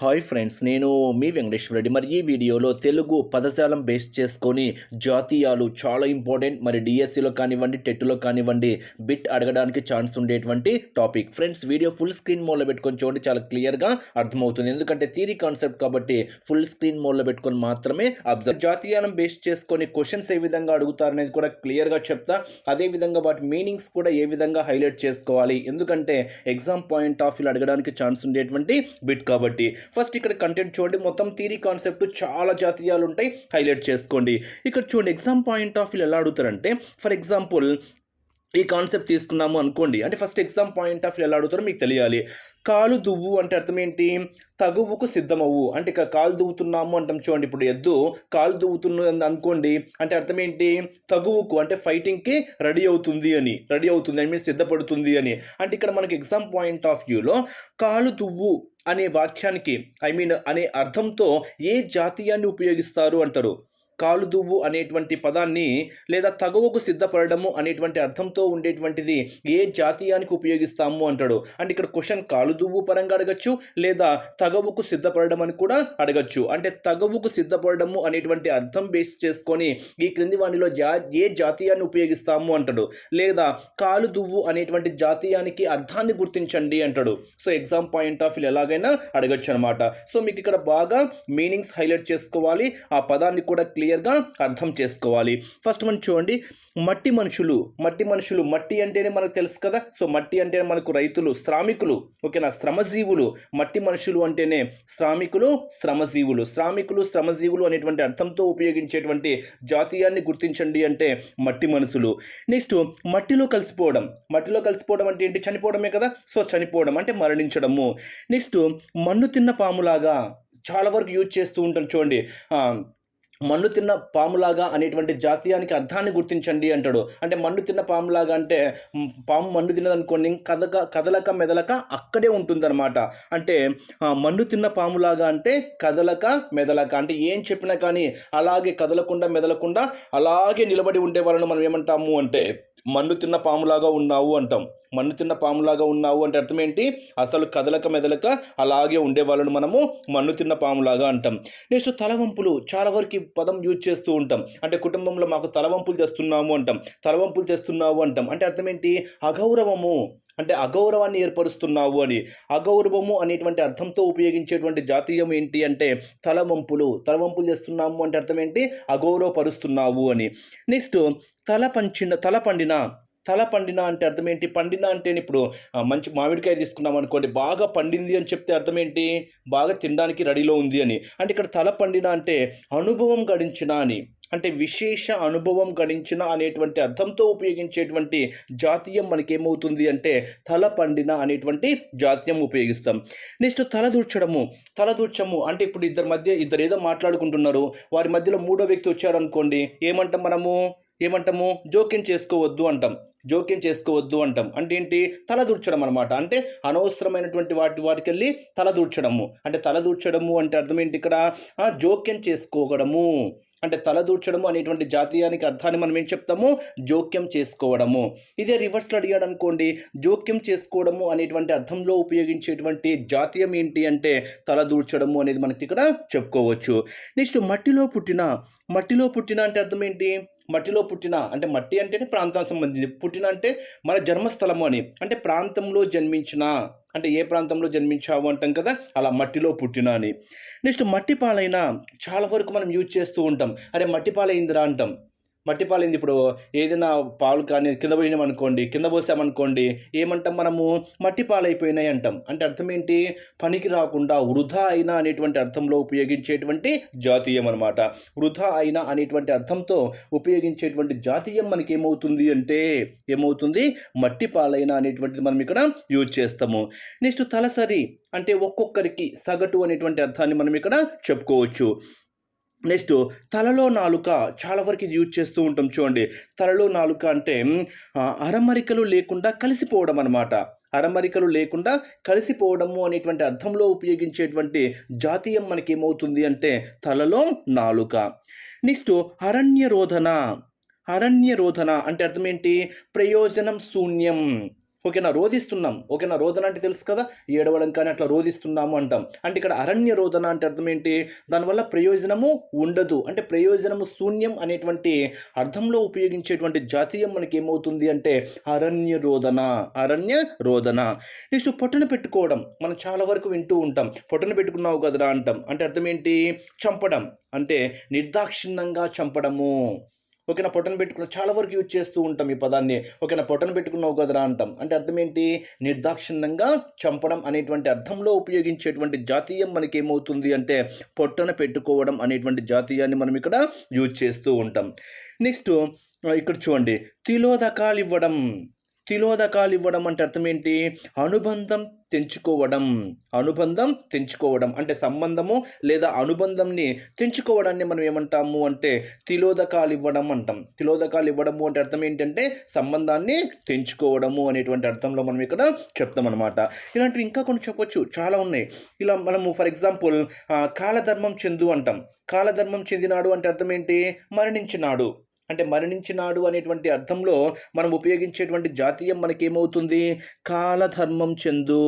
Hi friends నేను మీ వెంకటేశ్వర రెడ్డి. మరి ఈ వీడియోలో తెలుగు పదజాలం బేస్ చేసుకొని జాతీయాలు చాలా ఇంపార్టెంట్ మరి డిఎస్సిలో కానివ్వండి టెట్లో కానివ్వండి బిట్ అడగడానికి ఛాన్స్ ఉండేటువంటి topic friends video full screen మోడ్లో పెట్టుకొని చూడండి చాలా క్లియర్గా అర్థమవుతుంది. ఎందుకంటే థీరీ కాన్సెప్ట్ కాబట్టి ఫుల్ స్క్రీన్ మోడ్లో పెట్టుకొని మాత్రమే అబ్జర్వ్ జాతీయాలం బేస్ చేసుకొని క్వశ్చన్స్ ఏ విధంగా అడుగుతారనేది కూడా క్లియర్గా చెప్తా. అదేవిధంగా వాటి మీనింగ్స్ కూడా ఏ విధంగా హైలైట్ చేసుకోవాలి? ఎందుకంటే ఎగ్జామ్ పాయింట్ ఆఫ్ వ్యూ అడగడానికి ఛాన్స్ ఉండేటువంటి బిట్ కాబట్టి ఫస్ట్ ఇక్కడ కంటెంట్ చూడండి. మొత్తం థీరీ కాన్సెప్ట్ చాలా జాతీయాలు ఉంటాయి. హైలైట్ చేసుకోండి. ఇక్కడ చూడండి ఎగ్జామ్ పాయింట్ ఆఫ్ వ్యూ ఎలా అడుగుతారంటే ఫర్ ఎగ్జాంపుల్ ఈ కాన్సెప్ట్ తీసుకున్నాము అనుకోండి. అంటే first exam point of view ఎలా అడుగుతారో మీకు తెలియాలి. కాలు దువ్వు అంటే అర్థం ఏంటి? తగువుకు సిద్ధమవు అంటే ఇక కాలు దువ్వుతున్నాము అంటాం చూడండి. ఇప్పుడు ఎద్దు కాలు దువ్వుతున్న అనుకోండి. అంటే అర్థం ఏంటి? తగువుకు అంటే ఫైటింగ్కి రెడీ అవుతుంది అని. రెడీ అవుతుంది అని మీన్స్ సిద్ధపడుతుంది అని. అంటే ఇక్కడ మనకి ఎగ్జామ్ పాయింట్ ఆఫ్ వ్యూలో కాలు దువ్వు అనే వాక్యానికి ఐ మీన్ అనే అర్థంతో ఏ జాతీయాన్ని ఉపయోగిస్తారు అంటారు? కాలుదువ్వు అనేటువంటి పదాన్ని లేదా తగువకు సిద్ధపడము అనేటువంటి అర్థంతో ఉండేటువంటిది ఏ జాతీయానికి ఉపయోగిస్తాము అంటాడు. అంటే ఇక్కడ క్వశ్చన్ కాలుదువ్వు పరంగా అడగచ్చు లేదా తగవుకు సిద్ధపడడం అని కూడా అడగచ్చు. అంటే తగవుకు సిద్ధపడము అనేటువంటి అర్థం బేస్ చేసుకొని ఈ క్రింది వాణిలో జా ఏ జాతీయాన్ని ఉపయోగిస్తాము అంటాడు. లేదా కాలుదువ్వు అనేటువంటి జాతీయానికి అర్థాన్ని గుర్తించండి అంటాడు. So exam point of view ఎలాగైనా అడగచ్చు అనమాట సో మీకు ఇక్కడ బాగా మీనింగ్స్ హైలైట్ చేసుకోవాలి. ఆ పదాన్ని కూడా క్లియర్గా అర్థం చేసుకోవాలి. ఫస్ట్ మనం చూడండి. మట్టి మనుషులు మట్టి మనుషులు మట్టి అంటేనే మనకు తెలుసు కదా. సో మట్టి అంటేనే మనకు రైతులు శ్రామికులు ఓకేనా? శ్రమజీవులు. మట్టి మనుషులు అంటేనే శ్రామికులు శ్రమజీవులు. శ్రామికులు శ్రమజీవులు అనేటువంటి అర్థంతో ఉపయోగించేటువంటి జాతీయాన్ని గుర్తించండి అంటే మట్టి మనుషులు. నెక్స్ట్ మట్టిలో కలిసిపోవడం. మట్టిలో కలిసిపోవడం అంటే ఏంటి? చనిపోవడమే కదా. సో చనిపోవడం అంటే మరణించడము. నెక్స్ట్ మన్ను తిన్న పాములాగా చాలా వరకు యూజ్ చేస్తూ ఉంటాం చూడండి. మన్ను తిన్న పాములాగా అనేటువంటి జాతీయానికి అర్థాన్ని గుర్తించండి అంటాడు. అంటే మన్ను తిన్న పాములాగా అంటే పాము మన్ను తిన్నదనుకోండి కదక కదలక మెదలక అక్కడే ఉంటుందన్నమాట. అంటే మన్ను తిన్న పాములాగా అంటే కదలక మెదలక. అంటే ఏం చెప్పినా కానీ అలాగే కదలకుండా మెదలకుండా అలాగే నిలబడి ఉండేవాళ్ళని మనం ఏమంటాము అంటే మన్ను తిన్న పాములాగా ఉన్నావు అంటాం. మన్ను తిన్న పాములాగా ఉన్నావు అంటే అర్థం ఏంటి? అసలు కదలక మెదలక అలాగే ఉండే వాళ్ళను మనము మన్ను తిన్న పాములాగా అంటాం. నెక్స్ట్ తలవంపులు చాలా వరకు ఈ పదం యూజ్ చేస్తూ ఉంటాం. అంటే కుటుంబంలో మాకు తలవంపులు తెస్తున్నాము అంటాం. తలవంపులు తెస్తున్నావు అంటాం. అంటే అర్థం ఏంటి? అగౌరవము. అంటే అగౌరవాన్ని ఏర్పరుస్తున్నావు అని. అగౌరవము అనేటువంటి అర్థంతో ఉపయోగించేటువంటి జాతీయం ఏంటి అంటే తలవంపులు. తలవంపులు చేస్తున్నాము అంటే అర్థం ఏంటి? అగౌరవపరుస్తున్నావు అని. నెక్స్ట్ తల పంచిన తల పండిన. తల పండిన అంటే అర్థం ఏంటి? పండిన అంటే ఇప్పుడు మంచి మామిడికాయ తీసుకున్నాం అనుకోండి బాగా పండింది అని చెప్తే అర్థం ఏంటి? బాగా తినడానికి రెడీలో ఉంది అని. అంటే ఇక్కడ తల పండిన అంటే అనుభవం గడించిన అని. అంటే విశేష అనుభవం గడించిన అనేటువంటి అర్థంతో ఉపయోగించేటువంటి జాతీయం మనకేమవుతుంది అంటే తల పండిన అనేటువంటి జాతీయం ఉపయోగిస్తాం. నెక్స్ట్ తలదూర్చడము తలదూర్చము అంటే ఇప్పుడు ఇద్దరి మధ్య ఇద్దరు ఏదో మాట్లాడుకుంటున్నారు వారి మధ్యలో మూడో వ్యక్తి వచ్చాడు అనుకోండి ఏమంటాం మనము? ఏమంటాము? జోక్యం చేసుకోవద్దు అంటాం. జోక్యం చేసుకోవద్దు అంటాం. అంటే ఏంటి? తల దూర్చడం అనమాట అంటే అనవసరమైనటువంటి వాటి వాటికి వెళ్ళి తల దూర్చడము అంటే తల దూర్చడము అంటే అర్థం ఏంటి ఇక్కడ? జోక్యం చేసుకోవడము. అంటే తల దూర్చడము అనేటువంటి జాతీయానికి అర్థాన్ని మనం ఏం చెప్తాము? జోక్యం చేసుకోవడము. ఇదే రివర్స్లో అడిగాడు అనుకోండి జోక్యం చేసుకోవడము అనేటువంటి అర్థంలో ఉపయోగించేటువంటి జాతీయం ఏంటి అంటే తల దూర్చడము అనేది మనకి ఇక్కడ చెప్పుకోవచ్చు. నెక్స్ట్ మట్టిలో పుట్టిన మట్టిలో పుట్టిన అంటే అర్థం ఏంటి? మట్టిలో పుట్టిన అంటే మట్టి అంటేనే ప్రాంతానికి సంబంధించి పుట్టిన అంటే మన జన్మస్థలము అని. అంటే ప్రాంతంలో జన్మించిన అంటే ఏ ప్రాంతంలో జన్మించావు అంటాం కదా అలా మట్టిలో పుట్టిన అని. నెక్స్ట్ మట్టి పాలైనా చాలా వరకు మనం యూజ్ చేస్తూ ఉంటాం. అరే మట్టి పాలైందిరా అంటాం. మట్టి పాలైంది ఇప్పుడు ఏదైనా పాలు కానీ కింద పోయినాం అనుకోండి కింద పోసామనుకోండి ఏమంటాం మనము? మట్టి పాలైపోయినాయి అంటాం అంటే అర్థం ఏంటి పనికి రాకుండా వృధా అయినా అనేటువంటి అర్థంలో ఉపయోగించేటువంటి జాతీయం అనమాట వృధా అయినా అనేటువంటి అర్థంతో ఉపయోగించేటువంటి జాతీయం మనకి ఏమవుతుంది అంటే ఏమవుతుంది? మట్టి పాలైన అనేటువంటిది మనం ఇక్కడ యూజ్ చేస్తాము. నెక్స్ట్ తలసరి అంటే ఒక్కొక్కరికి సగటు అనేటువంటి అర్థాన్ని మనం ఇక్కడ చెప్పుకోవచ్చు. నెక్స్ట్ తలలో నాలుక చాలా వరకు ఇది యూజ్ చేస్తూ ఉంటాం చూడండి. తలలో నాలుక అంటే అరమరికలు లేకుండా కలిసిపోవడం అనమాట అరమరికలు లేకుండా కలిసిపోవడము అనేటువంటి అర్థంలో ఉపయోగించేటువంటి జాతీయం మనకి ఏమవుతుంది అంటే తలలో నాలుక. నెక్స్ట్ అరణ్య రోధన అరణ్య రోధన అంటే అర్థం ఏంటి? ప్రయోజనం శూన్యం. ఓకేనా రోధిస్తున్నాం. ఓకేనా రోదన అంటే తెలుసు కదా? ఏడవడం కానీ అట్లా రోధిస్తున్నాము అంటాం. అంటే ఇక్కడ అరణ్య రోదన అంటే అర్థం ఏంటి? దానివల్ల ప్రయోజనము ఉండదు. అంటే ప్రయోజనము శూన్యం అనేటువంటి అర్థంలో ఉపయోగించేటువంటి జాతీయం మనకి ఏమవుతుంది అంటే అరణ్య రోదన అరణ్య రోదన. నెక్స్ట్ పొట్టన పెట్టుకోవడం మనం చాలా వరకు వింటూ ఉంటాం. పొట్టన పెట్టుకున్నావు కదరా అంటాం. అంటే అర్థం ఏంటి? చంపడం. అంటే నిర్దాక్షిణ్యంగా చంపడము. ఓకేనా పొట్టను పెట్టుకున్న చాలా వరకు యూజ్ చేస్తూ ఉంటాం ఈ పదాన్ని. ఓకేనా పొట్టను పెట్టుకున్నావు కదరా అంటాం. అంటే అర్థం ఏంటి నిర్దాక్షిణ్యంగా చంపడం అనేటువంటి అర్థంలో ఉపయోగించేటువంటి జాతీయం మనకి ఏమవుతుంది అంటే పొట్టన పెట్టుకోవడం అనేటువంటి జాతీయాన్ని మనం ఇక్కడ యూజ్ చేస్తూ ఉంటాం. నెక్స్ట్ ఇక్కడ చూడండి. తిలోదకాలు ఇవ్వడం. తిలోదకాలు ఇవ్వడం అంటే అర్థం ఏంటి అనుబంధం తెంచుకోవడం అనుబంధం తెంచుకోవడం అంటే సంబంధము లేదా అనుబంధంని తెంచుకోవడాన్ని మనం ఏమంటాము అంటే తిలోదకాలు ఇవ్వడం అంటాం. తిలోదకాలు ఇవ్వడము అంటే అర్థం ఏంటంటే సంబంధాన్ని తెంచుకోవడము అనేటువంటి అర్థంలో మనం ఇక్కడ చెప్తాం అనమాట ఇలాంటివి ఇంకా కొన్ని చెప్పొచ్చు. చాలా ఉన్నాయి. ఇలా మనము ఫర్ ఎగ్జాంపుల్ కాలధర్మం చెందు అంటాం. కాలధర్మం చెందినాడు అంటే అర్థం ఏంటి? మరణించినాడు. అంటే మరణించినాడు అనేటువంటి అర్థంలో మనం ఉపయోగించేటువంటి జాతీయం మనకేమవుతుంది? కాలధర్మం చెందు.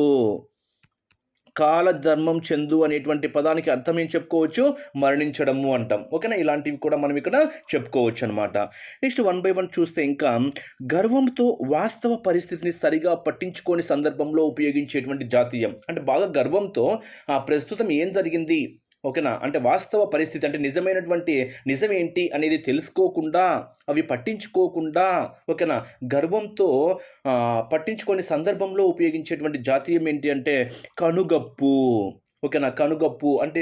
కాలధర్మం చెందు అనేటువంటి పదానికి అర్థం ఏం చెప్పుకోవచ్చు? మరణించడము అంటాం. ఓకేనా? ఇలాంటివి కూడా మనం ఇక్కడ చెప్పుకోవచ్చు అనమాట నెక్స్ట్ వన్ బై వన్ చూస్తే ఇంకా గర్వంతో వాస్తవ పరిస్థితిని సరిగా పట్టించుకోని సందర్భంలో ఉపయోగించేటువంటి జాతీయం. అంటే బాగా గర్వంతో ఆ ప్రస్తుతం ఏం జరిగింది? ఓకేనా? అంటే వాస్తవ పరిస్థితి అంటే నిజమైనటువంటి నిజం ఏంటి అనేది తెలుసుకోకుండా అవి పట్టించుకోకుండా ఓకేనా? గర్వంతో పట్టించుకొని సందర్భంలో ఉపయోగించేటువంటి జాతీయం ఏంటి అంటే కనుగప్పు. ఓకేనా? కనుగప్పు అంటే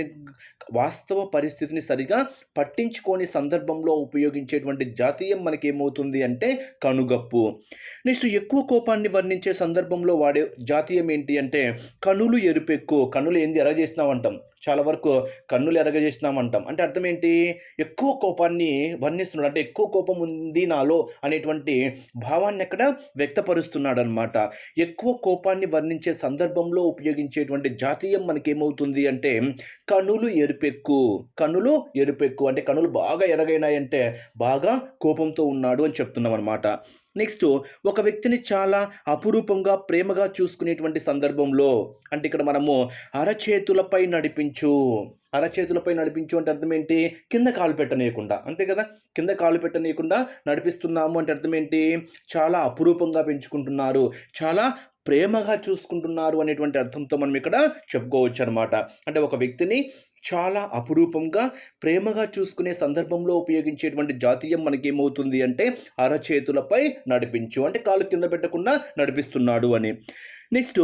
వాస్తవ పరిస్థితిని సరిగా పట్టించుకోని సందర్భంలో ఉపయోగించేటువంటి జాతీయం మనకేమవుతుంది అంటే కనుగప్పు. నెక్స్ట్ ఎక్కువ కోపాన్ని వర్ణించే సందర్భంలో వాడే జాతీయం ఏంటి అంటే కనులు ఎరుపెక్కు. కనులు ఏంది? ఎరగజేసినామంటాం చాలా వరకు కన్నులు ఎరగజేసినామంటాం. అంటే అర్థం ఏంటి? ఎక్కువ కోపాన్ని వర్ణిస్తున్నాడు. అంటే ఎక్కువ కోపం ఉంది నాలో అనేటువంటి భావాన్ని అక్కడ వ్యక్తపరుస్తున్నాడు అనమాట ఎక్కువ కోపాన్ని వర్ణించే సందర్భంలో ఉపయోగించేటువంటి జాతీయం మనకేమవుతుంది అంటే కనులు ఎరుపెక్కు. కనులు ఎరుపెక్కు. అంటే కనులు బాగా ఎరగైనాయంటే బాగా కోపంతో ఉన్నాడు అని చెప్తున్నాం అనమాట నెక్స్ట్ ఒక వ్యక్తిని చాలా అపురూపంగా ప్రేమగా చూసుకునేటువంటి సందర్భంలో అంటే ఇక్కడ మనము అరచేతులపై నడిపించు. అరచేతులపై నడిపించు అంటే అర్థం ఏంటి? కింద కాలు పెట్టనీయకుండా. అంతే కదా? కింద కాలు పెట్టనీయకుండా నడిపిస్తున్నాము అంటే అర్థం ఏంటి? చాలా అపురూపంగా పెంచుకుంటున్నారు. చాలా ప్రేమగా చూసుకుంటున్నారు అనేటువంటి అర్థంతో మనం ఇక్కడ చెప్పుకోవచ్చు అనమాట అంటే ఒక వ్యక్తిని చాలా అపురూపంగా ప్రేమగా చూసుకునే సందర్భంలో ఉపయోగించేటువంటి జాతీయం మనకేమవుతుంది అంటే అరచేతులపై నడిపించు అంటే కాలు కింద పెట్టకుండా నడిపిస్తున్నాడు అని. నెక్స్ట్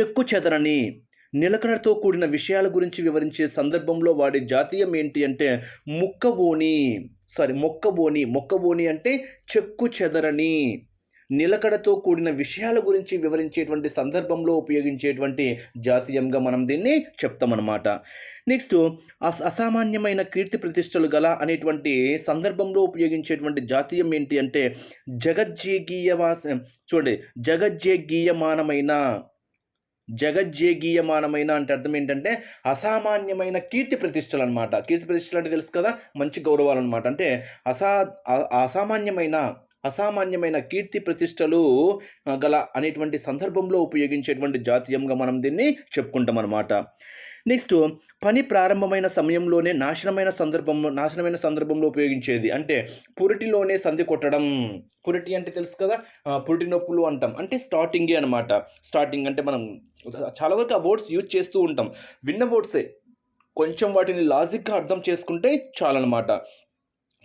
చెక్కు చెదరని నిలకడతో కూడిన విషయాల గురించి వివరించే సందర్భంలో వాడే జాతీయం ఏంటి అంటే ముక్కబోని సారీ మొక్కబోని. మొక్కబోని అంటే చెక్కు చెదరని. నిలకడతో కూడిన విషయాల గురించి వివరించేటువంటి సందర్భంలో ఉపయోగించేటువంటి జాతీయంగా మనం దీన్ని చెప్తామన్నమాట. నెక్స్ట్ అస అసామాన్యమైన కీర్తి ప్రతిష్టలు గల అనేటువంటి సందర్భంలో ఉపయోగించేటువంటి జాతీయం ఏంటి అంటే జగజ్జేగీయవాస చూడండి జగజ్జేగీయమానమైన జగజ్జేగీయమానమైన అంటే అర్థం ఏంటంటే అసామాన్యమైన కీర్తి ప్రతిష్టలు అనమాట కీర్తి ప్రతిష్టలు అంటే తెలుసు కదా మంచి గౌరవాలు అనమాట అంటే అసా అసామాన్యమైన అసామాన్యమైన కీర్తి ప్రతిష్టలు గల అనేటువంటి సందర్భంలో ఉపయోగించేటువంటి జాతీయంగా మనం దీన్ని చెప్పుకుంటాం అనమాట నెక్స్ట్ పని ప్రారంభమైన సమయంలోనే నాశనమైన సందర్భంలో నాశనమైన సందర్భంలో ఉపయోగించేది అంటే పురిటిలోనే సంధి కొట్టడం. పురిటి అంటే తెలుసు కదా? పురిటి నొప్పులు అంటాం. అంటే స్టార్టింగే అనమాట స్టార్టింగ్ అంటే మనం చాలా వరకు ఆ వర్డ్స్ యూజ్ చేస్తూ ఉంటాం. విన్న వర్డ్సే. కొంచెం వాటిని లాజిక్గా అర్థం చేసుకుంటే చాలన్నమాట.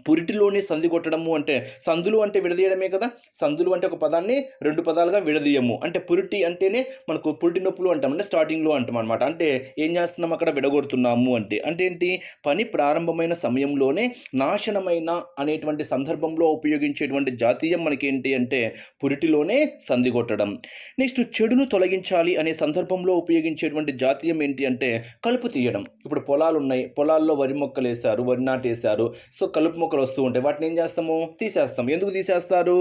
పురిటిలోనే సంధి కొట్టడము అంటే సందులు అంటే విడదీయడమే కదా? సందులు అంటే ఒక పదాన్ని రెండు పదాలుగా విడదీయము. అంటే పురిటి అంటేనే మనకు పురిటి నొప్పులు అంటాం అంటే స్టార్టింగ్లో అంటాం అనమాట అంటే ఏం చేస్తున్నాం అక్కడ? విడగొడుతున్నాము అంటే. అంటే ఏంటి? పని ప్రారంభమైన సమయంలోనే నాశనమైన అనేటువంటి సందర్భంలో ఉపయోగించేటువంటి జాతీయం మనకేంటి అంటే పురిటిలోనే సంధి కొట్టడం. నెక్స్ట్ చెడును తొలగించాలి అనే సందర్భంలో ఉపయోగించేటువంటి జాతీయం ఏంటి అంటే కలుపు తీయడం. ఇప్పుడు పొలాలు ఉన్నాయి పొలాల్లో వరి మొక్కలు వేశారు వరి నాటేశారు. సో కలుపు మొక్కలు వస్తూ ఉంటాయి వాటిని ఏం చేస్తాము? తీసేస్తాం ఎందుకు తీసేస్తారు?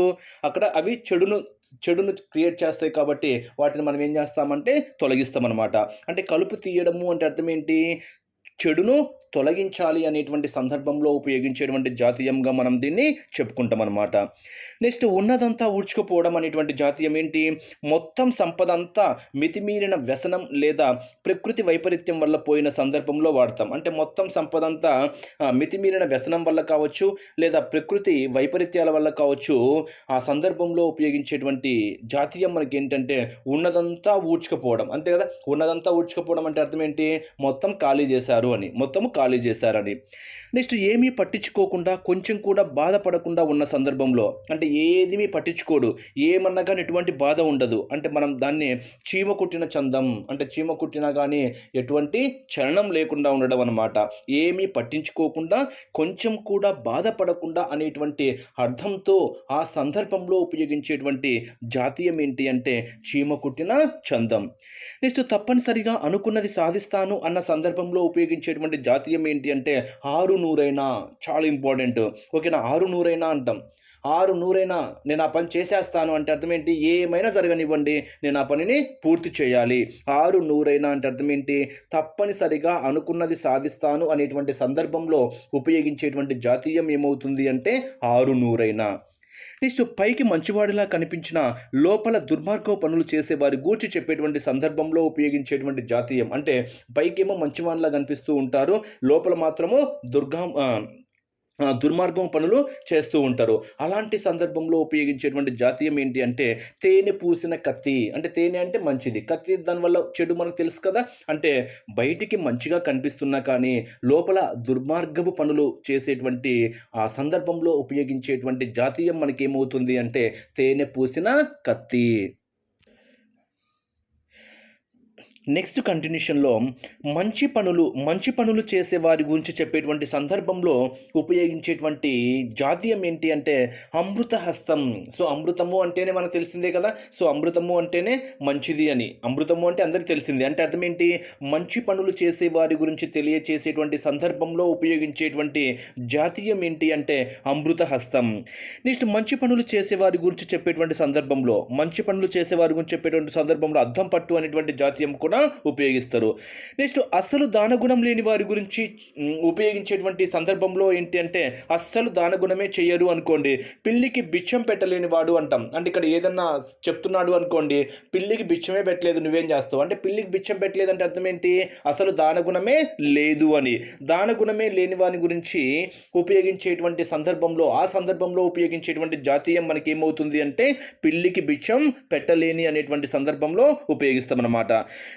అక్కడ అవి చెడును చెడును క్రియేట్ చేస్తాయి కాబట్టి వాటిని మనం ఏం చేస్తామంటే తొలగిస్తాం అనమాట అంటే కలుపు తీయడము అంటే అర్థం ఏంటి? చెడును తొలగించాలి అనేటువంటి సందర్భంలో ఉపయోగించేటువంటి జాతీయంగా మనం దీన్ని చెప్పుకుంటాం అనమాట నెక్స్ట్ ఉన్నదంతా ఊడ్చుకుపోవడం అనేటువంటి జాతీయం ఏంటి? మొత్తం సంపద అంతా మితిమీరిన వ్యసనం లేదా ప్రకృతి వైపరీత్యం వల్ల పోయిన సందర్భంలో వాడతాం. అంటే మొత్తం సంపద అంతా మితిమీరిన వ్యసనం వల్ల కావచ్చు లేదా ప్రకృతి వైపరీత్యాల వల్ల కావచ్చు ఆ సందర్భంలో ఉపయోగించేటువంటి జాతీయం మనకి ఏంటంటే ఉన్నదంతా ఊడ్చుకుపోవడం. అంతే కదా? ఉన్నదంతా ఊడ్చుకుపోవడం అంటే అర్థం ఏంటి? మొత్తం ఖాళీ చేశారు అని. మొత్తం ఖాళీ చేశారని. నెక్స్ట్ ఏమీ పట్టించుకోకుండా కొంచెం కూడా బాధపడకుండా ఉన్న సందర్భంలో అంటే ఏదిమీ పట్టించుకోడు ఏమన్నా కానీ ఎటువంటి బాధ ఉండదు. అంటే మనం దాన్ని చీమ కుట్టిన చందం అంటే చీమ కుట్టినా కానీ ఎటువంటి చలనం లేకుండా ఉండడం అనమాట ఏమీ పట్టించుకోకుండా కొంచెం కూడా బాధపడకుండా అనేటువంటి అర్థంతో ఆ సందర్భంలో ఉపయోగించేటువంటి జాతీయం ఏంటి అంటే చీమ కుట్టిన చందం. నెక్స్ట్ తప్పనిసరిగా అనుకున్నది సాధిస్తాను అన్న సందర్భంలో ఉపయోగించేటువంటి జాతీయం ఏంటి అంటే ఆరు నూరైనా చాలా ఇంపార్టెంట్. ఓకేనా? ఆరు నూరైనా అంటాం. ఆరు నూరైనా నేను ఆ పని చేసేస్తాను అంటే అర్థం ఏంటి? ఏమైనా జరగనివ్వండి. నేను ఆ పనిని పూర్తి చేయాలి. ఆరు నూరైనా అంటే అర్థం ఏంటి? తప్పనిసరిగా అనుకున్నది సాధిస్తాను అనేటువంటి సందర్భంలో ఉపయోగించేటువంటి జాతీయం ఏమవుతుంది అంటే ఆరు నూరైనా నెక్స్ట్ పైకి మంచివాడిలా కనిపించిన లోపల దుర్మార్గ పనులు చేసే వారి గూర్చి చెప్పేటువంటి సందర్భంలో ఉపయోగించేటువంటి జాతీయం. అంటే పైకేమో మంచివాడిలా కనిపిస్తూ ఉంటారు. లోపల మాత్రము దుర్గా దుర్మార్గం పనులు చేస్తూ ఉంటారు. అలాంటి సందర్భంలో ఉపయోగించేటువంటి జాతీయం ఏంటి అంటే తేనె పూసిన కత్తి. అంటే తేనె అంటే మంచిది. కత్తి దానివల్ల చెడు మనకు తెలుసు కదా? అంటే బయటికి మంచిగా కనిపిస్తున్నా కానీ లోపల దుర్మార్గపు పనులు చేసేటువంటి ఆ సందర్భంలో ఉపయోగించేటువంటి జాతీయం మనకి ఏమవుతుంది అంటే తేనె పూసిన కత్తి. నెక్స్ట్ కంటిన్యూషన్లో మంచి పనులు మంచి పనులు చేసే వారి గురించి చెప్పేటువంటి సందర్భంలో ఉపయోగించేటువంటి జాతీయం ఏంటి అంటే అమృత హస్తం సో అమృతము అంటేనే మనకు తెలిసిందే కదా? సో అమృతము అంటేనే మంచిది అని. అమృతము అంటే అందరికీ తెలిసిందే. అంటే అర్థం ఏంటి? మంచి పనులు చేసే వారి గురించి తెలియచేసేటువంటి సందర్భంలో ఉపయోగించేటువంటి జాతీయం ఏంటి అంటే అమృత హస్తం నెక్స్ట్ మంచి పనులు చేసే వారి గురించి చెప్పేటువంటి సందర్భంలో మంచి పనులు చేసే వారి గురించి చెప్పేటువంటి సందర్భంలో అద్దం పట్టు అనేటువంటి జాతీయం కూడా ఉపయోగిస్తారు. నెక్స్ట్ అస్సలు దానగుణం లేని వారి గురించి ఉపయోగించేటువంటి సందర్భంలో ఏంటి అంటే అస్సలు దానగుణమే చేయరు అనుకోండి. పిల్లికి బిచ్చం పెట్టలేని వాడు అంటాం. అంటే ఇక్కడ ఏదన్నా చెప్తున్నాడు అనుకోండి పిల్లికి బిచ్చమే పెట్టలేదు నువ్వేం చేస్తావు? అంటే పిల్లికి బిచ్చం పెట్టలేదు అంటే అర్థం ఏంటి? అసలు దానగుణమే లేదు అని. దానగుణమే లేని వాని గురించి ఉపయోగించేటువంటి సందర్భంలో ఆ సందర్భంలో ఉపయోగించేటువంటి జాతీయం మనకి ఏమవుతుంది అంటే పిల్లికి బిచ్చం పెట్టలేని అనేటువంటి సందర్భంలో ఉపయోగిస్తామన్నమాట.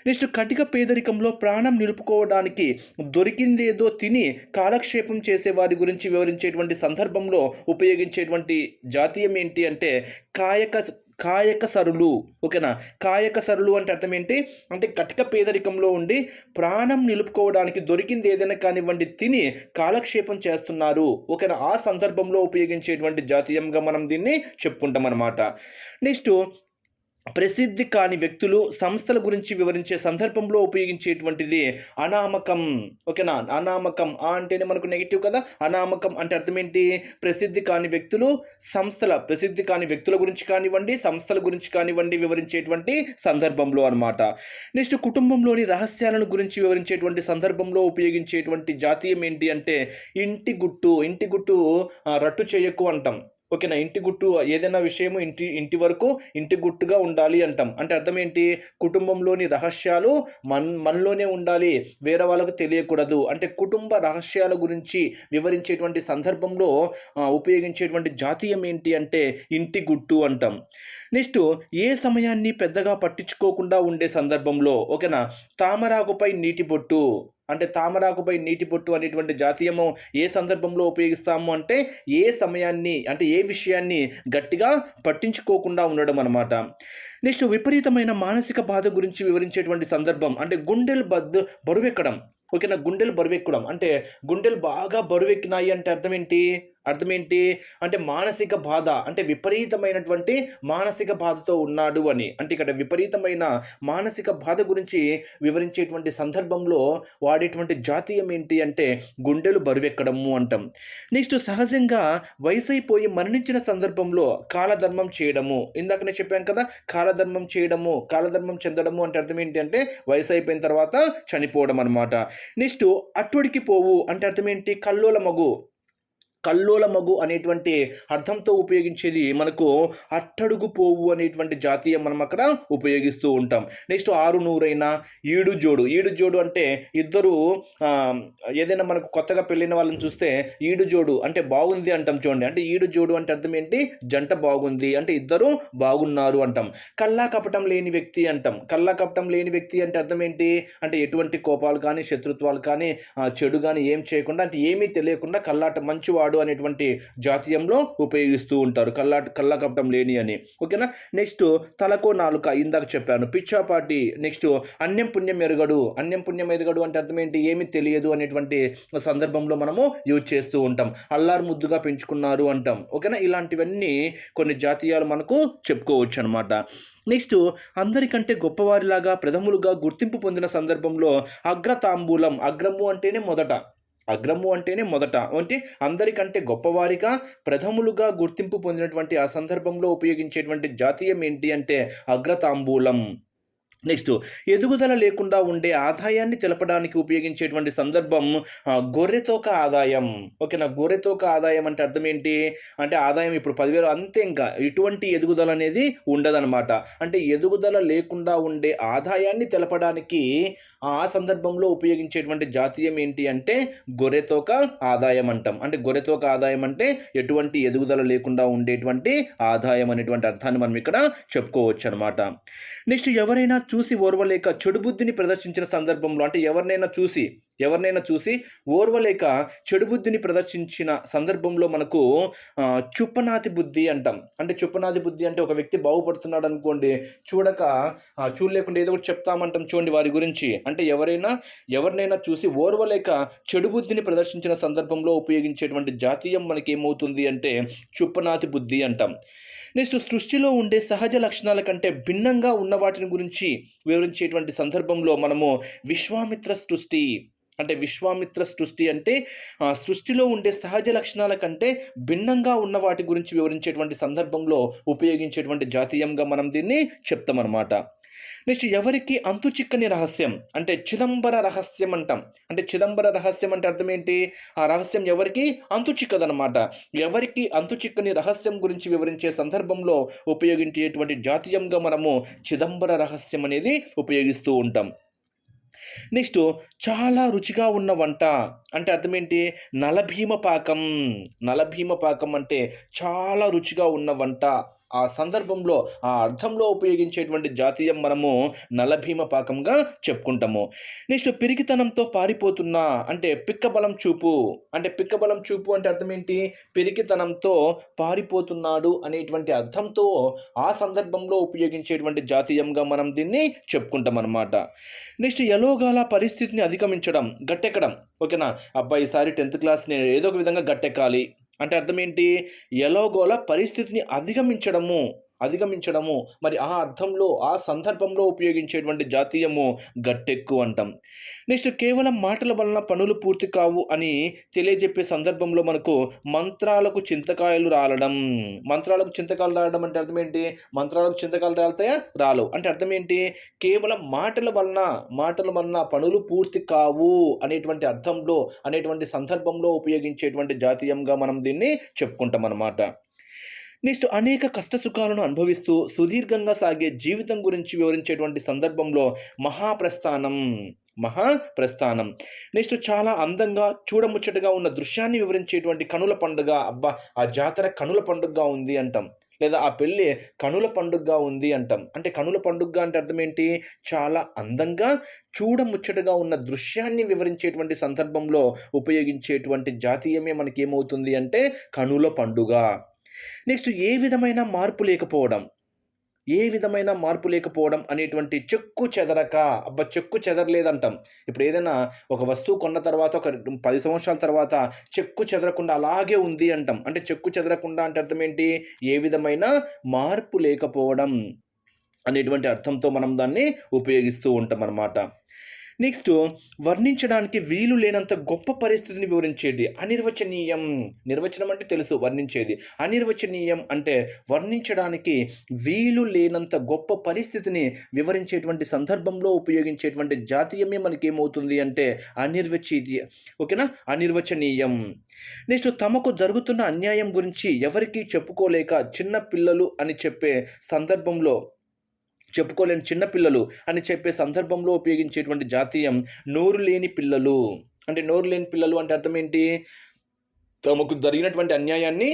నెక్స్ట్ కటిక పేదరికంలో ప్రాణం నిలుపుకోవడానికి దొరికిందేదో తిని కాలక్షేపం చేసే వారి గురించి వివరించేటువంటి సందర్భంలో ఉపయోగించేటువంటి జాతీయం ఏంటి అంటే కాయక కాయక సరులు ఓకేనా? కాయక సరులు అంటే అర్థం ఏంటి? అంటే కటిక పేదరికంలో ఉండి ప్రాణం నిలుపుకోవడానికి దొరికింది ఏదైనా కానివ్వండి తిని కాలక్షేపం చేస్తున్నారు. ఓకేనా? ఆ సందర్భంలో ఉపయోగించేటువంటి జాతీయంగా మనం దీన్ని చెప్పుకుంటాం అనమాట నెక్స్ట్ ప్రసిద్ధి కాని వ్యక్తులు సంస్థల గురించి వివరించే సందర్భంలో ఉపయోగించేటువంటిది అనామకం. ఓకేనా? అనామకం ఆ అంటేనే మనకు నెగిటివ్ కదా? అనామకం అంటే అర్థం ఏంటి? ప్రసిద్ధి కాని వ్యక్తులు సంస్థల ప్రసిద్ధి కాని వ్యక్తుల గురించి కానివ్వండి సంస్థల గురించి కానివ్వండి వివరించేటువంటి సందర్భంలో అనమాట నెక్స్ట్ కుటుంబంలోని రహస్యాలను గురించి వివరించేటువంటి సందర్భంలో ఉపయోగించేటువంటి జాతీయం ఏంటి అంటే ఇంటి గుట్టు. ఇంటి గుట్టు రట్టు చేయకు అంటాం. ఓకేనా ఇంటి గుట్టు ఏదైనా విషయము ఇంటి ఇంటి వరకు ఇంటి గుట్టుగా ఉండాలి అంటాం. అంటే అర్థం ఏంటి? కుటుంబంలోని రహస్యాలు మన్ మనలోనే ఉండాలి వేరే వాళ్ళకు తెలియకూడదు. అంటే కుటుంబ రహస్యాల గురించి వివరించేటువంటి సందర్భంలో ఉపయోగించేటువంటి జాతీయం ఏంటి అంటే ఇంటి గుట్టు అంటాం. నెక్స్ట్ ఏ సమయాన్ని పెద్దగా పట్టించుకోకుండా ఉండే సందర్భంలో ఓకేనా? తామరాకుపై నీటి బొట్టు. అంటే తామరాకుపై నీటి పొట్టు అనేటువంటి జాతీయము ఏ సందర్భంలో ఉపయోగిస్తాము అంటే ఏ సమయాన్ని అంటే ఏ విషయాన్ని గట్టిగా పట్టించుకోకుండా ఉండడం అనమాట నెక్స్ట్ విపరీతమైన మానసిక బాధ గురించి వివరించేటువంటి సందర్భం అంటే గుండెలు బద్దు బరువెక్కడం. ఓకేనా? గుండెలు బరువెక్కడం. అంటే గుండెలు బాగా బరువెక్కినాయి అంటే అర్థం ఏంటి? అర్థం ఏంటి అంటే మానసిక బాధ అంటే విపరీతమైనటువంటి మానసిక బాధతో ఉన్నాడు అని. అంటే ఇక్కడ విపరీతమైన మానసిక బాధ గురించి వివరించేటువంటి సందర్భంలో వాడేటువంటి జాతీయం ఏంటి అంటే గుండెలు బరువెక్కడము అంటాం. నెక్స్ట్ సహజంగా వయసు అయిపోయి మరణించిన సందర్భంలో కాలధర్మం చేయడము. ఇందాకనే చెప్పాం కదా కాలధర్మం చేయడము కాలధర్మం చెందడము అంటే అర్థం ఏంటి అంటే వయసు అయిపోయిన తర్వాత చనిపోవడం అనమాట నెక్స్ట్ అట్టుడికి పోవు అంటే అర్థం ఏంటి కల్లోల మగు. కల్లోల మగు అనేటువంటి అర్థంతో ఉపయోగించేది మనకు అట్టడుగు పోవు అనేటువంటి జాతీయం మనం అక్కడ ఉపయోగిస్తూ ఉంటాం. నెక్స్ట్ ఆరు నూరైన ఈడు జోడు. ఈడు జోడు అంటే ఇద్దరు ఏదైనా మనకు కొత్తగా పెళ్ళిన వాళ్ళని చూస్తే ఈడు జోడు అంటే బాగుంది అంటాం చూడండి. అంటే ఈడు జోడు అంటే అర్థం ఏంటి? జంట బాగుంది అంటే ఇద్దరు బాగున్నారు అంటాం. కల్లా కపటం లేని వ్యక్తి అంటాం. కల్లా కపటం లేని వ్యక్తి అంటే అర్థం ఏంటి? అంటే ఎటువంటి కోపాలు కానీ శత్రుత్వాలు కానీ చెడు కానీ ఏం చేయకుండా అంటే ఏమీ తెలియకుండా కల్లాట మంచివాడు అనేటువంటి జాతీయంలో ఉపయోగిస్తూ ఉంటారు. కల్లాట కల్లా కపటం లేని అని. ఓకేనా? నెక్స్ట్ తలకు నాలుక ఇందాక చెప్పాను. పిచ్చాపాటి నెక్స్ట్ అన్యం పుణ్యం ఎరగడు. అన్యం పుణ్యం ఎరగడు అంటే అర్థం ఏంటి? ఏమీ తెలియదు అనేటువంటి సందర్భంలో మనము యూజ్ చేస్తూ ఉంటాం. అల్లారు ముద్దుగా పెంచుకున్నారు అంటాం. ఓకేనా? ఇలాంటివన్నీ కొన్ని జాతీయాలు మనకు చెప్పుకోవచ్చు అనమాట నెక్స్ట్ అందరికంటే గొప్పవారిలాగా ప్రథములుగా గుర్తింపు పొందిన సందర్భంలో అగ్రతాంబూలం అగ్రము అంటేనే మొదట. అగ్రము అంటేనే మొదట. అంటే అందరికంటే గొప్పవారిగా ప్రథములుగా గుర్తింపు పొందినటువంటి ఆ సందర్భంలో ఉపయోగించేటువంటి జాతీయం ఏంటి అంటే అగ్రతాంబూలం. నెక్స్ట్ ఎదుగుదల లేకుండా ఉండే ఆదాయాన్ని తెలపడానికి ఉపయోగించేటువంటి సందర్భం గొర్రెతోక ఆదాయం. ఓకేనా? గొర్రెతోక ఆదాయం అంటే అర్థం ఏంటి? అంటే ఆదాయం ఇప్పుడు పదివేలు అంతే ఇంకా. ఎటువంటి ఎదుగుదల అనేది ఉండదనమాట అంటే ఎదుగుదల లేకుండా ఉండే ఆదాయాన్ని తెలపడానికి ఆ సందర్భంలో ఉపయోగించేటువంటి జాతీయం ఏంటి అంటే గొర్రెతోక ఆదాయం అంటాం అంటే గొర్రెతోక ఆదాయం అంటే ఎటువంటి ఎదుగుదల లేకుండా ఉండేటువంటి ఆదాయం అనేటువంటి అర్థాన్ని మనం ఇక్కడ చెప్పుకోవచ్చు అనమాట నెక్స్ట్ ఎవరైనా చూసి ఓర్వలేక చెడు బుద్ధిని ప్రదర్శించిన సందర్భంలో అంటే ఎవరినైనా చూసి ఎవరినైనా చూసి ఓర్వలేక చెడు బుద్ధిని ప్రదర్శించిన సందర్భంలో మనకు చుప్పనాతి బుద్ధి అంటాం. అంటే చుప్పనాతి బుద్ధి అంటే ఒక వ్యక్తి బాగుపడుతున్నాడు అనుకోండి చూడక చూడలేకుండా ఏదో ఒకటి చెప్తామంటాం చూడండి వారి గురించి. అంటే ఎవరైనా ఎవరినైనా చూసి ఓర్వలేక చెడు బుద్ధిని ప్రదర్శించిన సందర్భంలో ఉపయోగించేటువంటి జాతీయం మనకి ఏమవుతుంది అంటే చుప్పనాతి బుద్ధి అంటాం. నెక్స్ట్ సృష్టిలో ఉండే సహజ లక్షణాల కంటే భిన్నంగా ఉన్న వాటిని గురించి వివరించేటువంటి సందర్భంలో మనము విశ్వామిత్ర సృష్టి అంటే విశ్వామిత్ర సృష్టి అంటే ఆ, సృష్టిలో ఉండే సహజ లక్షణాల కంటే భిన్నంగా ఉన్న వాటి గురించి వివరించేటువంటి సందర్భంలో ఉపయోగించేటువంటి జాతీయంగా మనం దీన్ని చెప్తామన్నమాట. నెక్స్ట్ ఎవరికి అంతు చిక్కని రహస్యం? అంటే చిదంబర రహస్యం అంటాం. అంటే చిదంబర రహస్యం అంటే అర్థం ఏంటి? ఆ రహస్యం ఎవరికి? అంతు చిక్కదనమాట ఎవరికి అంతు చిక్కని రహస్యం గురించి వివరించే సందర్భంలో ఉపయోగించేటువంటి జాతీయంగా మనము చిదంబర రహస్యం అనేది ఉపయోగిస్తూ ఉంటాం. నెక్స్ట్ చాలా రుచిగా ఉన్న వంట. అంటే అర్థం ఏంటి నలభీమ పాకం. నలభీమ పాకం అంటే చాలా రుచిగా ఉన్న వంట. ఆ సందర్భంలో ఆ అర్థంలో ఉపయోగించేటువంటి జాతీయం మనము నలభీమ పాకంగా చెప్పుకుంటాము. నెక్స్ట్ పిరికితనంతో పారిపోతున్నా అంటే పిక్కబలం చూపు. అంటే పిక్కబలం చూపు అంటే అర్థం ఏంటి? పిరికితనంతో పారిపోతున్నాడు అనేటువంటి అర్థంతో ఆ సందర్భంలో ఉపయోగించేటువంటి జాతీయంగా మనం దీన్ని చెప్పుకుంటాం అనమాట నెక్స్ట్ ఎలోగాల పరిస్థితిని అధిగమించడం గట్టెక్కడం. ఓకేనా? అబ్బాయి ఈసారి టెన్త్ క్లాస్ నేను ఏదో ఒక విధంగా గట్టెక్కాలి. అంటే అర్థం ఏంటి? ఎలాగోలా పరిస్థితిని అధిగమించడము. అధిగమించడము. మరి ఆ అర్థంలో ఆ సందర్భంలో ఉపయోగించేటువంటి జాతీయము గట్టెక్కు అంటాం. నెక్స్ట్ కేవలం మాటల వలన పనులు పూర్తి కావు అని తెలియజెప్పే సందర్భంలో మనకు మంత్రాలకు చింతకాయలు రాలడం. మంత్రాలకు చింతకాయలు రాలడం అంటే అర్థం ఏంటి? మంత్రాలకు చింతకాయలు రాలతాయా? రాలు అంటే అర్థం ఏంటి? కేవలం మాటల వలన మాటల వలన పనులు పూర్తి కావు అనేటువంటి అర్థంలో అనేటువంటి సందర్భంలో ఉపయోగించేటువంటి జాతీయంగా మనం దీన్ని చెప్పుకుంటాం అన్నమాట. నెక్స్ట్ అనేక కష్ట సుఖాలను అనుభవిస్తూ సుదీర్ఘంగా సాగే జీవితం గురించి వివరించేటువంటి సందర్భంలో మహాప్రస్థానం మహాప్రస్థానం. నెక్స్ట్ చాలా అందంగా చూడముచ్చటగా ఉన్న దృశ్యాన్ని వివరించేటువంటి కనుల పండుగ. అబ్బా ఆ జాతర కనుల పండుగగా ఉంది అంటాం. లేదా ఆ పెళ్ళి కనుల పండుగగా ఉంది అంటాం. అంటే కనుల పండుగ అంటే అర్థం ఏంటి? చాలా అందంగా చూడముచ్చటగా ఉన్న దృశ్యాన్ని వివరించేటువంటి సందర్భంలో ఉపయోగించేటువంటి జాతీయమే మనకి ఏమవుతుంది అంటే కనుల పండుగ. నెక్స్ట్ ఏ విధమైన మార్పు లేకపోవడం? ఏ విధమైన మార్పు లేకపోవడం అనేటువంటి చెక్కు చెదరక అబ్బా చెక్కు చెదరలేదంటాం. ఇప్పుడు ఏదైనా ఒక వస్తువు కొన్న తర్వాత ఒక పది సంవత్సరాల తర్వాత చెక్కు చెదరకుండా అలాగే ఉంది అంటాం. అంటే చెక్కు చెదరకుండా అంటే అర్థం ఏంటి? ఏ విధమైన మార్పు లేకపోవడం అనేటువంటి అర్థంతో మనం దాన్ని ఉపయోగిస్తూ ఉంటాం అన్నమాట. నెక్స్ట్ వర్ణించడానికి వీలు లేనంత గొప్ప పరిస్థితిని వివరించేది అనిర్వచనీయం. నిర్వచనం అంటే తెలుసు వర్ణించేది. అనిర్వచనీయం అంటే వర్ణించడానికి వీలు లేనంత గొప్ప పరిస్థితిని వివరించేటువంటి సందర్భంలో ఉపయోగించేటువంటి జాతీయమే మనకి ఏమవుతుంది అంటే అనిర్వచీయ ఓకేనా? అనిర్వచనీయం. నెక్స్ట్ తమకు జరుగుతున్న అన్యాయం గురించి ఎవరికీ చెప్పుకోలేక చిన్న పిల్లలు అని చెప్పే సందర్భంలో చెప్పుకోలేని చిన్నపిల్లలు అని చెప్పే సందర్భంలో ఉపయోగించేటువంటి జాతీయం నోరు లేని పిల్లలు. అంటే నోరు లేని పిల్లలు అంటే అర్థం ఏంటి? తమకు జరిగినటువంటి అన్యాయాన్ని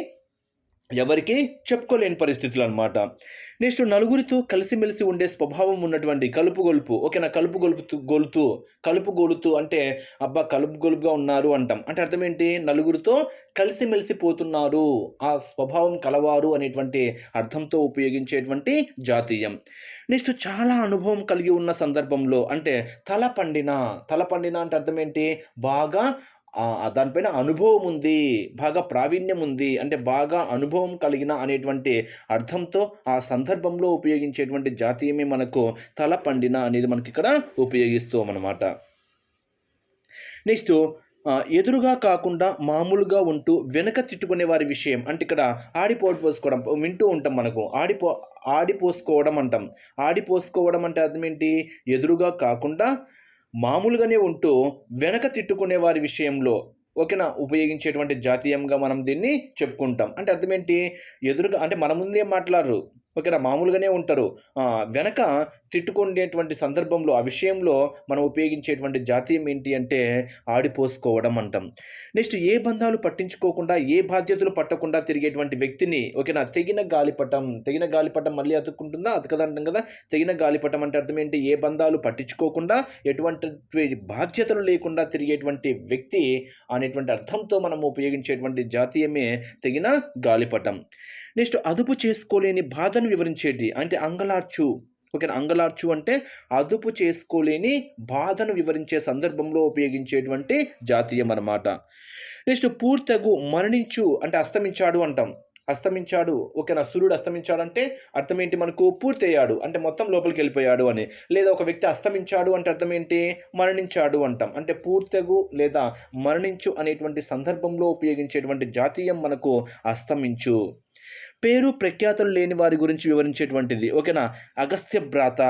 ఎవరికి చెప్పుకోలేని పరిస్థితులు అనమాట నెక్స్ట్ నలుగురితో కలిసిమెలిసి ఉండే స్వభావం ఉన్నటువంటి కలుపు గొలుపు ఓకేనా? కలుపు గొలుపుతూ గొలుతూ కలుపు గొలుతూ అంటే అబ్బా కలుపు గొలుపుగా ఉన్నారు అంటాం. అంటే అర్థం ఏంటి నలుగురితో కలిసిమెలిసి పోతున్నారు. ఆ స్వభావం కలవారు అనేటువంటి అర్థంతో ఉపయోగించేటువంటి జాతీయం. నెక్స్ట్ చాలా అనుభవం కలిగి ఉన్న సందర్భంలో అంటే తల పండిన తల పండిన అంటే అర్థం ఏంటి బాగా దానిపైన అనుభవం ఉంది బాగా ప్రావీణ్యం ఉంది అంటే బాగా అనుభవం కలిగిన అనేటువంటి అర్థంతో ఆ సందర్భంలో ఉపయోగించేటువంటి జాతీయమే మనకు తల పండిన అనేది మనకి ఇక్కడ ఉపయోగిస్తాం అనమాట నెక్స్ట్ ఎదురుగా కాకుండా మామూలుగా ఉంటూ వెనక తిట్టుకునే వారి విషయం అంటే ఇక్కడ ఆడిపోటు పోసుకోవడం వింటూ ఉంటాం మనకు ఆడిపో ఆడిపోసుకోవడం అంటాం. ఆడిపోసుకోవడం అంటే అర్థం ఏంటి? ఎదురుగా కాకుండా మామూలుగానే ఉంటూ వెనక తిట్టుకునే వారి విషయంలో ఓకేనా ఉపయోగించేటువంటి జాతీయంగా మనం దీన్ని చెప్పుకుంటాం. అంటే అర్థం ఏంటి? ఎదురుగా అంటే మన ముందే మాట్లాడరు. ఓకేనా? మామూలుగానే ఉంటారు. వెనక తిట్టుకునేటువంటి సందర్భంలో ఆ విషయంలో మనం ఉపయోగించేటువంటి జాతీయం ఏంటి అంటే ఆడిపోసుకోవడం అంటాం. నెక్స్ట్ ఏ బంధాలు పట్టించుకోకుండా ఏ బాధ్యతలు పట్టకుండా తిరిగేటువంటి వ్యక్తిని ఓకేనా? తెగిన గాలిపటం తెగిన గాలిపటం మళ్ళీ అతుక్కుంటుందా? అతకదంటాం కదా. తెగిన గాలిపటం అంటే అర్థం ఏంటి? ఏ బంధాలు పట్టించుకోకుండా ఎటువంటి బాధ్యతలు లేకుండా తిరిగేటువంటి వ్యక్తి అనేటువంటి అర్థంతో మనం ఉపయోగించేటువంటి జాతీయమే తెగిన గాలిపటం. నెక్స్ట్ అదుపు చేసుకోలేని బాధను వివరించేది. అంటే అంగలార్చు. ఓకేనా అంగలార్చు అంటే అదుపు చేసుకోలేని బాధను వివరించే సందర్భంలో ఉపయోగించేటువంటి జాతీయం అన్నమాట. నెక్స్ట్ పూర్తగు మరణించు అంటే అస్తమించాడు అంటాం. అస్తమించాడు. ఓకేనా సూర్యుడు అస్తమించాడు అంటే అర్థం ఏంటి మనకు? పూర్తయ్యాడు. అంటే మొత్తం లోపలికి వెళ్ళిపోయాడు అని. లేదా ఒక వ్యక్తి అస్తమించాడు అంటే అర్థం ఏంటి మరణించాడు అంటాం. అంటే పూర్తగు లేదా మరణించు అనేటువంటి సందర్భంలో ఉపయోగించేటువంటి జాతీయం మనకు అస్తమించు. పేరు ప్రఖ్యాతులు లేని వారి గురించి వివరించేటువంటిది. ఓకేనా? అగస్త్య భ్రాత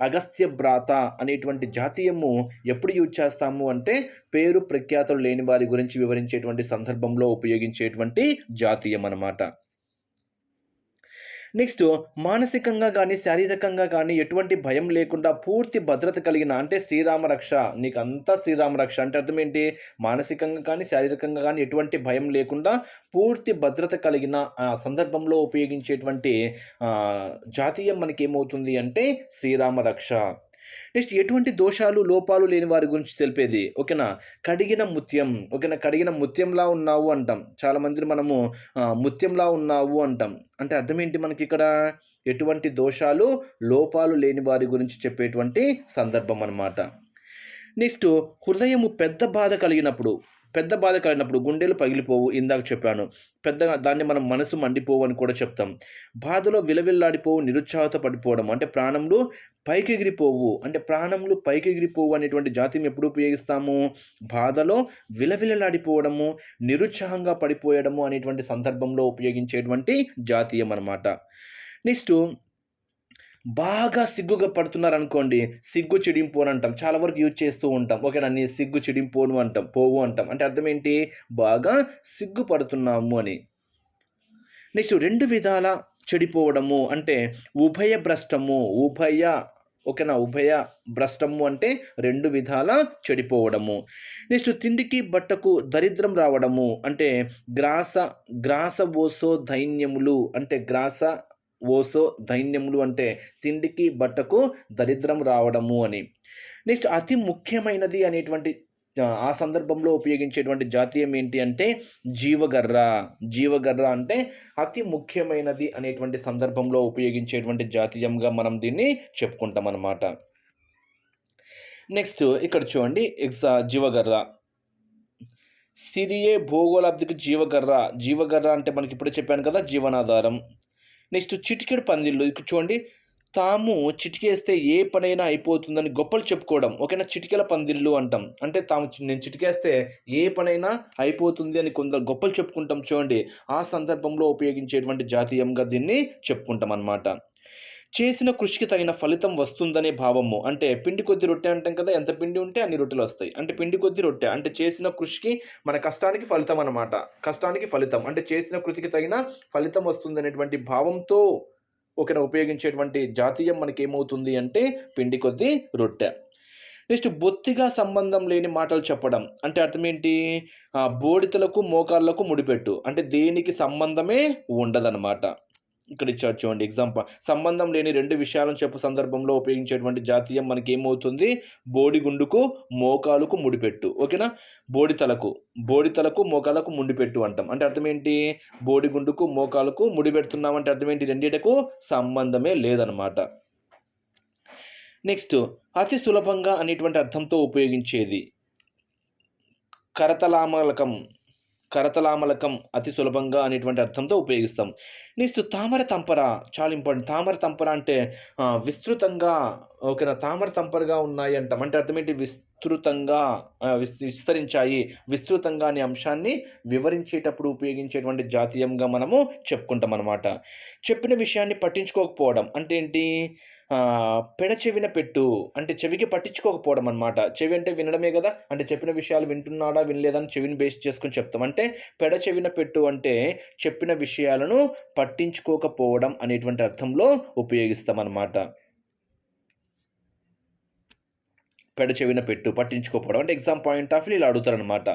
అగస్త్య భ్రాత అనేటువంటి జాతీయము ఎప్పుడు యూజ్ చేస్తాము అంటే పేరు ప్రఖ్యాతులు లేని వారి గురించి వివరించేటువంటి సందర్భంలో ఉపయోగించేటువంటి జాతీయం అన్నమాట. నెక్స్ట్ మానసికంగా కానీ శారీరకంగా కానీ ఎటువంటి భయం లేకుండా పూర్తి భద్రత కలిగిన అంటే శ్రీరామ రక్ష. నీకు అంతా శ్రీరామ రక్ష. అంటే అర్థం ఏంటి? మానసికంగా కానీ శారీరకంగా కానీ ఎటువంటి భయం లేకుండా పూర్తి భద్రత కలిగిన సందర్భంలో ఉపయోగించేటువంటి జాతీయం మనకి ఏమవుతుంది అంటే శ్రీరామ రక్ష. నెక్స్ట్ ఎటువంటి దోషాలు లోపాలు లేని వారి గురించి తెలిపేది? ఓకేనా? కడిగిన ముత్యం. ఓకేనా? కడిగిన ముత్యంలా ఉన్నావు అంటాం. చాలామంది మనము ముత్యంలా ఉన్నావు అంటాం. అంటే అర్థం ఏంటి మనకి ఇక్కడ? ఎటువంటి దోషాలు లోపాలు లేని వారి గురించి చెప్పేటువంటి సందర్భం అన్నమాట. నెక్స్ట్ హృదయము పెద్ద బాధ కలిగినప్పుడు పెద్ద బాధ కలిగినప్పుడు గుండెలు పగిలిపోవు ఇందాక చెప్పాను. పెద్దగా దాన్ని మనం మనసు మండిపోవు అని కూడా చెప్తాం. బాధలో విలవిల్లాడిపోవు నిరుత్సాహత పడిపోవడం అంటే ప్రాణంలో పైకి ఎగిరిపోవు అంటే ప్రాణములు పైకి ఎగిరిపోవు అనేటువంటి జాతిని ఎప్పుడు ఉపయోగిస్తాము? బాధలో విలవిలలాడిపోవడము నిరుత్సాహంగా పడిపోయడము అనేటువంటి సందర్భంలో ఉపయోగించేటువంటి జాతీయం అన్నమాట. నెక్స్ట్ బాగా సిగ్గుగా పడుతున్నారు అనుకోండి సిగ్గు అని అంటాం. చాలా వరకు యూజ్ చేస్తూ ఉంటాం. ఓకేనా నీ సిగ్గు చిడింపోను అంటాం పోవు అంటాం. అంటే అర్థం ఏంటి? బాగా సిగ్గు పడుతున్నాము అని. నెక్స్ట్ రెండు విధాల చెడిపోవడము అంటే ఉభయ భ్రష్టము ఉభయ ఓకేనా ఉభయ భ్రష్టము అంటే రెండు విధాల చెడిపోవడము. నెక్స్ట్ తిండికి బట్టకు దరిద్రం రావడము అంటే గ్రాస గ్రాస దైన్యములు అంటే గ్రాస ఓసో దైన్యములు అంటే తిండికి బట్టకు దరిద్రం రావడము అని. నెక్స్ట్ అతి ముఖ్యమైనది అనేటువంటి ఆ సందర్భంలో ఉపయోగించేటువంటి జాతీయం ఏంటి అంటే జీవగర్ర. జీవగర్ర అంటే అతి ముఖ్యమైనది అనేటువంటి సందర్భంలో ఉపయోగించేటువంటి జాతీయంగా మనం దీన్ని చెప్పుకుంటాం అన్నమాట నెక్స్ట్ ఇక్కడ చూడండి ఎగ్జా జీవగర్ర. సిరియే భూగోళాబ్దికి జీవగర్ర. జీవగర్ర అంటే మనకి ఇప్పుడు చెప్పాను కదా జీవనాధారం. నెక్స్ట్ చిటికెడు పందిళ్ళు. ఇక్కడ చూడండి తాము చిటికేస్తే ఏ పనైనా అయిపోతుందని గొప్పలు చెప్పుకోవడం ఓకేనా? చిటికెల పందిళ్ళు అంటాం. అంటే తాము నేను చిటికేస్తే ఏ పనైనా అయిపోతుంది అని కొందరు గొప్పలు చెప్పుకుంటాం చూడండి. ఆ సందర్భంలో ఉపయోగించేటువంటి జాతీయంగా దీన్ని చెప్పుకుంటాం అన్నమాట చేసిన కృషికి తగిన ఫలితం వస్తుందనే భావము. అంటే పిండి కొద్ది రొట్టె అంటాం కదా ఎంత పిండి ఉంటే అన్ని రొట్టెలు వస్తాయి. అంటే పిండి కొద్ది రొట్టె అంటే చేసిన కృషికి మన కష్టానికి ఫలితం అనమాట కష్టానికి ఫలితం. అంటే చేసిన కృతికి తగిన ఫలితం వస్తుందనేటువంటి భావంతో ఒకన ఉపయోగించేటువంటి జాతీయం మనకి ఏమవుతుంది అంటే పిండి కొద్ది రొట్టె. నెక్స్ట్ బొత్తిగా సంబంధం లేని మాటలు చెప్పడం. అంటే అర్థం ఏంటి? బోడితలకు మోకాళ్ళకు ముడిపెట్టు. అంటే దేనికి సంబంధమే ఉండదన్నమాట. ఇక్కడ ఇచ్చారు చూడండి ఎగ్జాంపుల్ సంబంధం లేని రెండు విషయాలను చెప్పు సందర్భంలో ఉపయోగించేటువంటి జాతీయం మనకి ఏమవుతుంది బోడిగుండుకు మోకాలుకు ముడిపెట్టు. ఓకేనా? బోడితలకు బోడితలకు మోకాలకు ముడిపెట్టు అంటాం. అంటే అర్థం ఏంటి? బోడిగుండుకు మోకాలకు ముడిపెడుతున్నాం అంటే అర్థం ఏంటి? రెండిటకు సంబంధమే లేదనమాట నెక్స్ట్ అతి సులభంగా అనేటువంటి అర్థంతో ఉపయోగించేది కరతలామలకం. కరతలామలకం అతి సులభంగా అనేటువంటి అర్థంతో ఉపయోగిస్తాం. నెక్స్ట్ తామర తంపర చాలా ఇంపార్టెంట్. తామర తంపర అంటే విస్తృతంగా ఓకేనా తామర తంపరగా ఉన్నాయి అంటాం అంటే అర్థం ఏంటి? విస్తృతంగా విస్తరించాయి. విస్తృతంగా అనే అంశాన్ని వివరించేటప్పుడు ఉపయోగించేటువంటి జాతీయంగా మనము చెప్పుకుంటాం అనమాట చెప్పిన విషయాన్ని పట్టించుకోకపోవడం అంటే ఏంటి? పెడచెవిన పెట్టు అంటే చెవికి పట్టించుకోకపోవడం అనమాట చెవి అంటే వినడమే కదా. అంటే చెప్పిన విషయాలు వింటున్నాడా వినలేదని చెవిని బేస్ చేసుకొని చెప్తాం. అంటే పెడచెవిన పెట్టు అంటే చెప్పిన విషయాలను పట్టించుకోకపోవడం అనేటువంటి అర్థంలో ఉపయోగిస్తాం అన్నమాట పెడ చెవిన పెట్టు పట్టించుకోకపోవడం అంటే ఎగ్జామ్ పాయింట్ ఆఫ్ వ్యూ ఇలా అడుగుతారనమాట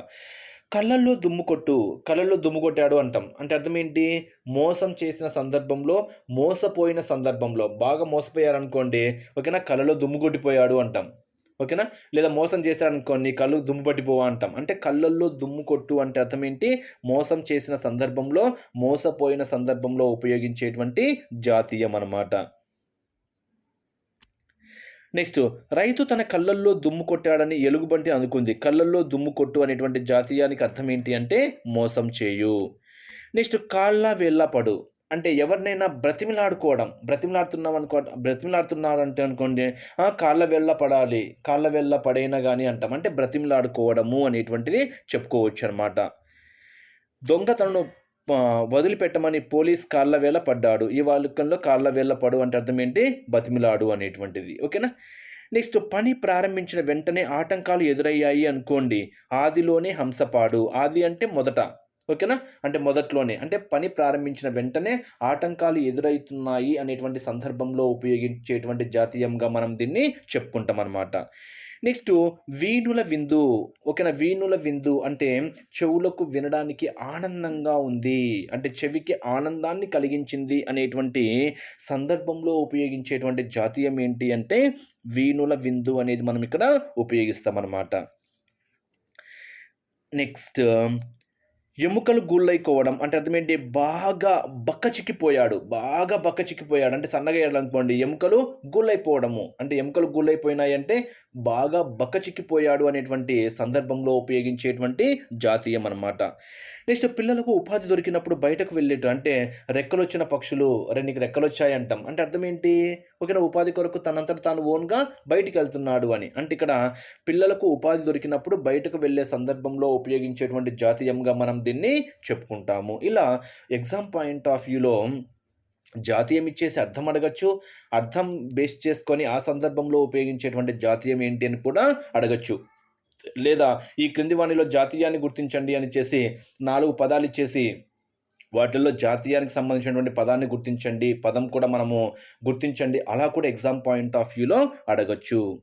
కళ్ళల్లో దుమ్ము కొట్టు కళ్ళల్లో దుమ్ము కొట్టాడు అంటాం. అంటే అర్థం ఏంటి? మోసం చేసిన సందర్భంలో మోసపోయిన సందర్భంలో బాగా మోసపోయారనుకోండి ఓకేనా? కళ్ళలో దుమ్ము కొట్టిపోయాడు అంటాం. ఓకేనా? లేదా మోసం చేశారనుకోండి కళ్ళు దుమ్ము పట్టిపోవా అంటాం. అంటే కళ్ళల్లో దుమ్ము కొట్టు అంటే అర్థం ఏంటి? మోసం చేసిన సందర్భంలో మోసపోయిన సందర్భంలో ఉపయోగించేటువంటి జాతీయం అన్నమాట. నెక్స్ట్ రైతు తన కళ్ళల్లో దుమ్ము కొట్టాడని ఎలుగుబంటి అనుకుంది. కళ్ళల్లో దుమ్ము కొట్టు అనేటువంటి జాతీయానికి అర్థం ఏంటి అంటే మోసం చేయు. నెక్స్ట్ కాళ్ళ వేళ్ళ పడు. అంటే ఎవరినైనా బ్రతిమిలాడుకోవడం. బ్రతిమిలాడుతున్నాం అనుకో బ్రతిమిలాడుతున్నారంటే అనుకోండి కాళ్ళ వెళ్ళ పడాలి. కాళ్ళ వెళ్ళ పడైనా కానీ అంటాం. అంటే బ్రతిమిలాడుకోవడము అనేటువంటిది చెప్పుకోవచ్చు అనమాట దొంగ వదిలిపెట్టమని పోలీస్ కాళ్ళ వేళ పడ్డాడు. ఈ వాలుకంలో కాళ్ళ వేళ పడు అంటే అర్థం ఏంటి? బతిమిలాడు అనేటువంటిది. ఓకేనా? నెక్స్ట్ పని ప్రారంభించిన వెంటనే ఆటంకాలు ఎదురయ్యాయి అనుకోండి. ఆదిలోనే హంసపాడు. ఆది అంటే మొదట. ఓకేనా? అంటే మొదట్లోనే. అంటే పని ప్రారంభించిన వెంటనే ఆటంకాలు ఎదురవుతున్నాయి అనేటువంటి సందర్భంలో ఉపయోగించేటువంటి జాతీయంగా మనం దీన్ని చెప్పుకుంటాం అనమాట నెక్స్ట్ వీణుల విందు. ఓకేనా? వీణుల విందు అంటే చెవులకు వినడానికి ఆనందంగా ఉంది. అంటే చెవికి ఆనందాన్ని కలిగించింది అనేటువంటి సందర్భంలో ఉపయోగించేటువంటి జాతీయం ఏంటి అంటే వీణుల విందు అనేది మనం ఇక్కడ ఉపయోగిస్తామన్నమాట. నెక్స్ట్ ఎముకలు గుళ్ళైకోవడం అంటే అర్థమేంటి? బాగా బక్క చిక్కిపోయాడు బాగా బక్క చిక్కిపోయాడు అంటే సన్నగా అనుకోండి ఎముకలు గుళ్ళైపోవడము అంటే ఎముకలు గుళ్ళైపోయినాయి అంటే బాగా బక్క చిక్కిపోయాడు అనేటువంటి సందర్భంలో ఉపయోగించేటువంటి జాతీయం అన్నమాట. నెక్స్ట్ పిల్లలకు ఉపాధి దొరికినప్పుడు బయటకు వెళ్ళేట అంటే రెక్కలు వచ్చిన పక్షులు అరే నీకు రెక్కలు వచ్చాయి అంటాం అంటే అర్థం ఏంటి ఓకేనా ఉపాధి కొరకు తనంతట తాను ఓన్గా బయటికి వెళ్తున్నాడు అని. అంటే ఇక్కడ పిల్లలకు ఉపాధి దొరికినప్పుడు బయటకు వెళ్ళే సందర్భంలో ఉపయోగించేటువంటి జాతీయంగా మనం దీన్ని చెప్పుకుంటాము. ఇలా ఎగ్జామ్ పాయింట్ ఆఫ్ వ్యూలో జాతీయం ఇచ్చేసి అర్థం అడగచ్చు. అర్థం బేస్ చేసుకొని ఆ సందర్భంలో ఉపయోగించేటువంటి జాతీయం ఏంటి అని కూడా అడగచ్చు. లేదా ఈ క్రింది వాణిలో జాతీయాన్ని గుర్తించండి అని చేసి నాలుగు పదాలు ఇచ్చేసి వాటిల్లో జాతీయానికి సంబంధించినటువంటి పదాన్ని గుర్తించండి. పదం కూడా మనము గుర్తించండి. అలా కూడా ఎగ్జామ్ పాయింట్ ఆఫ్ వ్యూలో అడగచ్చు.